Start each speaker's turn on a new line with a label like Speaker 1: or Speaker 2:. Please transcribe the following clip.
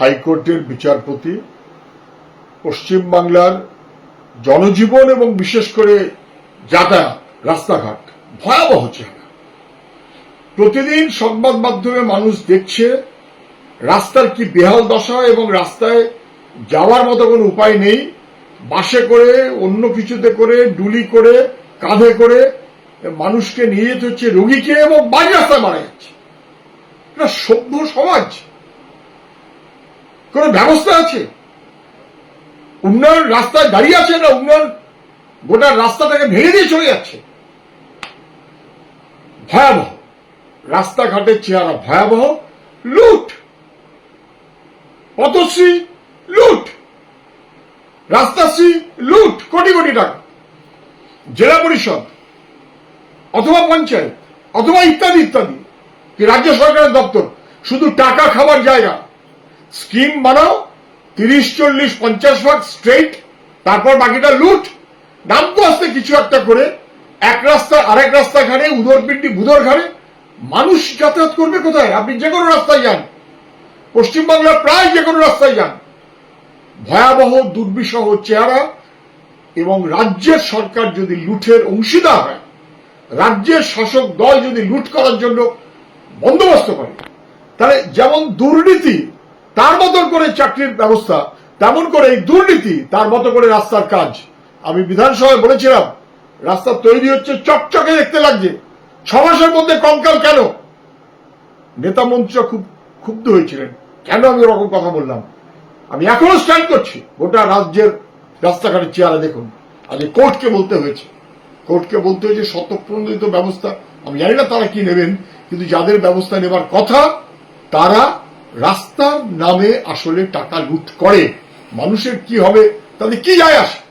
Speaker 1: হাইকোর্টের বিচারপতি, পশ্চিমবাংলার জনজীবন এবং বিশেষ করে যাতায়াত রাস্তাঘাট, ভয়াবহ চেহারা। প্রতিদিন সংবাদ মাধ্যমে মানুষ দেখছে রাস্তার কি বেহাল দশা এবং রাস্তায় যাওয়ার মতো কোনো উপায় নেই। বাসে করে, অন্য কিছুতে করে, ডুলি করে, কাঁধে করে মানুষকে নিয়ে যেতে হচ্ছে, রোগীকে এবং বাড়ি রাস্তায় মারা যাচ্ছে। সভ্য সমাজ। কোন ব্যবস্থা আছে? উন্নয়ন রাস্তায় দাঁড়িয়ে আছে না উন্নয়ন গোটা রাস্তাটাকে ভেঙে দিয়ে চলে যাচ্ছে? ভয়াবহ। রাস্তাঘাটের চেহারা ভয়াবহ। লুট। পথশ্রী লুট। রাস্তাশ্রী লুট কোটি কোটি টাকা। জেলা পরিষদ অথবা পঞ্চায়েত অথবা ইত্যাদি ইত্যাদি। রাজ্য সরকারের দপ্তর? শুধু টাকা খাবার জায়গা। স্কিম বানাও, তিরিশ, চল্লিশ, পঞ্চাশ ভাগ স্ট্রেট তারপর বাকিটা লুট নামকো আসতে কিছু একটা করে, এক রাস্তা, আরেক রাস্তা ঘাড়ে উদরপিন্ডি বুধর ঘাড়ে, মানুষ যাতায়াত করবে কোথায়? আপনি যে কোনো রাস্তায় যান। পশ্চিমবাংলার প্রায় যে কোনো রাস্তায় যান। ভয়াবহ, দুর্বিষহ চেহারা এবং রাজ্যের সরকার যদি লুঠের অংশীদার হয়, রাজ্যের শাসক দল যদি লুট করার জন্য বন্দোবস্ত করে, তাহলে যেমন দুর্নীতি তার মতন করে চাকরির ব্যবস্থা, তেমন করে এই দুর্নীতি, তার মতো করে রাস্তার কাজ। আমি বিধানসভায় বলেছিলাম, রাস্তা তৈরি হচ্ছে চকচকে দেখতে লাগছে। ছ মাসের মধ্যে কঙ্কাল কেন? নেতা মন্ত্রীরা খুব ক্ষুব্ধ হয়েছিলেন। কেন আমি ওরকম কথা বললাম? আমি এখনও স্ট্যান্ড করছি। গোটা রাজ্যের রাস্তাঘাটের চেহারা দেখুন আজ কোর্টকে বলতে হয়েছে। কোর্টকে বলতে হয়েছে শতপ্রণোদিত ব্যবস্থা। আমি জানি না তারা কি নেবেন, কিন্তু যাদের ব্যবস্থা নেবার কথা, তারা রাস্তার নামে আসলে টাকা লুট করে মানুষের কি হবে? তাদের কি যায় আসে?